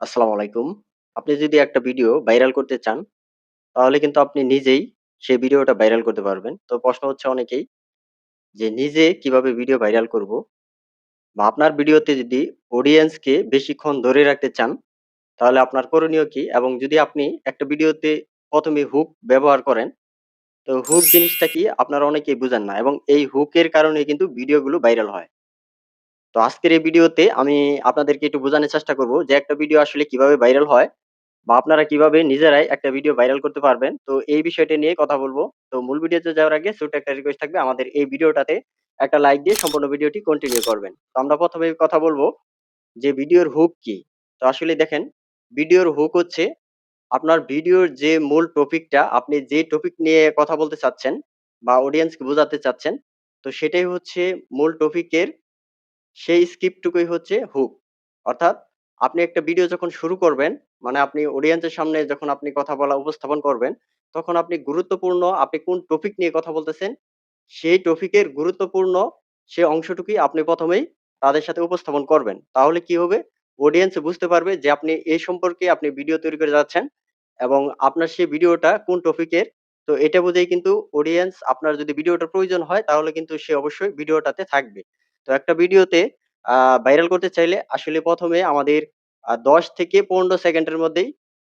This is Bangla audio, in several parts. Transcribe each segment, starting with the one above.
আসসালামু আলাইকুম। আপনি যদি একটা ভিডিও ভাইরাল করতে চান, তাহলে কিন্তু আপনি নিজেই সেই ভিডিওটা ভাইরাল করতে পারবেন। তো প্রশ্ন হচ্ছে অনেকেই যে নিজে কীভাবে ভিডিও ভাইরাল করব? বা আপনার ভিডিওতে যদি অডিয়েন্সকে বেশিক্ষণ ধরে রাখতে চান, তাহলে আপনার করণীয় কি? এবং যদি আপনি একটা ভিডিওতে প্রথমে হুক ব্যবহার করেন, তো হুক জিনিসটা কি আপনারা অনেকেই বুঝেন না এবং এই হুকের কারণে কিন্তু ভিডিওগুলো ভাইরাল হয়। তো আজকের এই ভিডিওতে আমি আপনাদেরকে একটু বোঝানোর চেষ্টা করব যে একটা ভিডিও আসলে কীভাবে ভাইরাল হয় বা আপনারা কীভাবে নিজেরাই একটা ভিডিও ভাইরাল করতে পারবেন। তো এই বিষয়টা নিয়ে কথা বলব। তো মূল ভিডিওতে যাওয়ার আগে ছোট্ট একটা রিকোয়েস্ট থাকবে আমাদের এই ভিডিওটাতে একটা লাইক দিয়ে সম্পূর্ণ ভিডিওটি কন্টিনিউ করবেন। তো আমরা প্রথমে কথা বলব যে ভিডিওর হুক কি? তো আসলে দেখেন ভিডিওর হুক হচ্ছে আপনার ভিডিওর যে মূল টপিকটা আপনি যে টপিক নিয়ে কথা বলতে চাচ্ছেন বা অডিয়েন্সকে বোঝাতে চাচ্ছেন, তো সেটাই হচ্ছে মূল টপিকের সেই স্ক্রিপ্টটুকুই হচ্ছে হুক। অর্থাৎ আপনি একটা ভিডিও যখন শুরু করবেন, মানে আপনি অডিয়েন্সের সামনে যখন আপনি কথা বলা উপস্থাপন করবেন, তখন আপনি গুরুত্বপূর্ণ আপনি কোন টপিক নিয়ে কথা বলতেছেন, সেই টপিকের গুরুত্বপূর্ণ সে অংশটুকুই আপনি ১ম এই তাদের সাথে উপস্থাপন করবেন। তাহলে কি হবে? অডিয়েন্স বুঝতে পারবে যে আপনি এই সম্পর্কে আপনি ভিডিও তৈরি করে যাচ্ছেন এবং আপনার সেই ভিডিওটা কোন টপিকের। তো এটা বুঝেই কিন্তু অডিয়েন্স আপনার যদি ভিডিওটা প্রয়োজন হয় তাহলে কিন্তু সে অবশ্যই ভিডিওটাতে থাকবে। তো একটা ভিডিওতে ভাইরাল করতে চাইলে আসলে প্রথমে আমাদের দশ থেকে ১৫ সেকেন্ডের মধ্যেই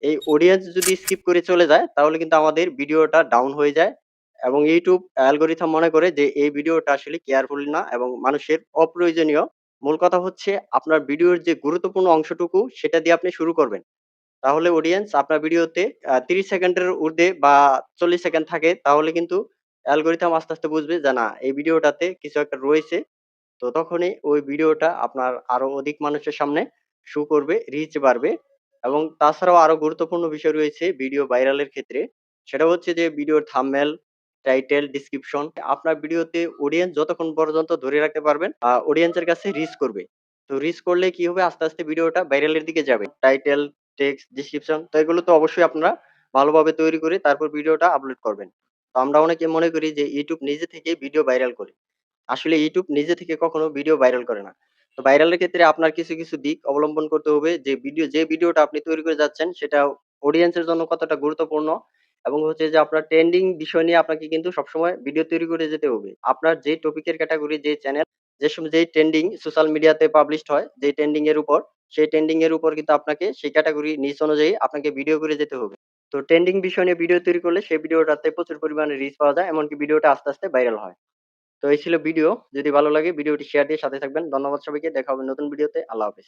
এই অডিয়েন্স যদি স্কিপ করে চলে যায় তাহলে কিন্তু আমাদের ভিডিওটা ডাউন হয়ে যায় এবং ইউটিউব অ্যালগরিথম মনে করে যে এই ভিডিওটা আসলে কেয়ারফুল না এবং মানুষের অপ্রয়োজনীয়। মূল কথা হচ্ছে আপনার ভিডিওর যে গুরুত্বপূর্ণ অংশটুকু সেটা দিয়ে আপনি শুরু করবেন। তাহলে অডিয়েন্স আপনার ভিডিওতে তিরিশ সেকেন্ডের ঊর্ধ্বে বা ৪০ সেকেন্ড থাকে তাহলে কিন্তু অ্যালগরিথম আস্তে, আস্তে বুঝবে যে না এই ভিডিওটাতে কিছু একটা রয়েছে। তো তখনই ওই ভিডিওটা আপনার আরও অধিক মানুষের সামনে শো করবে, রিচ বাড়বে এবং তাছাড়াও আরও গুরুত্বপূর্ণ বিষয় রয়েছে ভিডিও ভাইরালের ক্ষেত্রে। সেটা হচ্ছে যে ভিডিওর থাম্বনেল, টাইটেল, ডেসক্রিপশন আপনার ভিডিওতে অডিয়েন্স যতক্ষণ পর্যন্ত ধরে রাখতে পারবেন, অডিয়েন্সের কাছে রিচ করবে। তো রিচ করলে কি হবে? আস্তে, আস্তে ভিডিওটা ভাইরালের দিকে যাবে। টাইটেল, টেক্সট, ডেসক্রিপশন তো এগুলো তো অবশ্যই আপনারা ভালোভাবে তৈরি করে তারপর ভিডিওটা আপলোড করবেন। তো আমরা অনেকে মনে করি যে ইউটিউব নিজে থেকে ভিডিও ভাইরাল করে। আসলে YouTube নিজে থেকে কখনো ভিডিও ভাইরাল করে না। তো ভাইরালের ক্ষেত্রে আপনার কিছু, কিছু দিক অবলম্বন করতে হবে যে ভিডিও যে ভিডিওটা আপনি তৈরি করে যাচ্ছেন সেটা অডিয়েন্সের জন্য কতটা গুরুত্বপূর্ণ এবং হচ্ছে যে আপনার ট্রেন্ডিং বিষয় নিয়ে আপনাকে কিন্তু সবসময় ভিডিও তৈরি করে যেতে হবে। আপনার যে টপিকের ক্যাটেগরি যে চ্যানেল যে সম যেই ট্রেন্ডিং সোশ্যাল মিডিয়াতে পাবলিশড হয়, যে ট্রেন্ডিং এর উপর, সেই ট্রেন্ডিং এর উপর কিন্তু আপনাকে সেই ক্যাটাগরি নিচ অনুযায়ী আপনাকে ভিডিও করে যেতে হবে। তো ট্রেন্ডিং বিষয় নিয়ে ভিডিও তৈরি করলে সেই ভিডিওটাতে প্রচুর পরিমাণে রিচ পাওয়া যায় এমনকি ভিডিওটা আস্তে, আস্তে ভাইরাল হয়। তো এই ছিল ভিডিও। যদি ভালো লাগে, ভিডিওটি শেয়ার দিয়ে সাথে থাকবেন। ধন্যবাদ সবাইকে। দেখা হবে নতুন ভিডিওতে। আল্লাহ হাফেজ।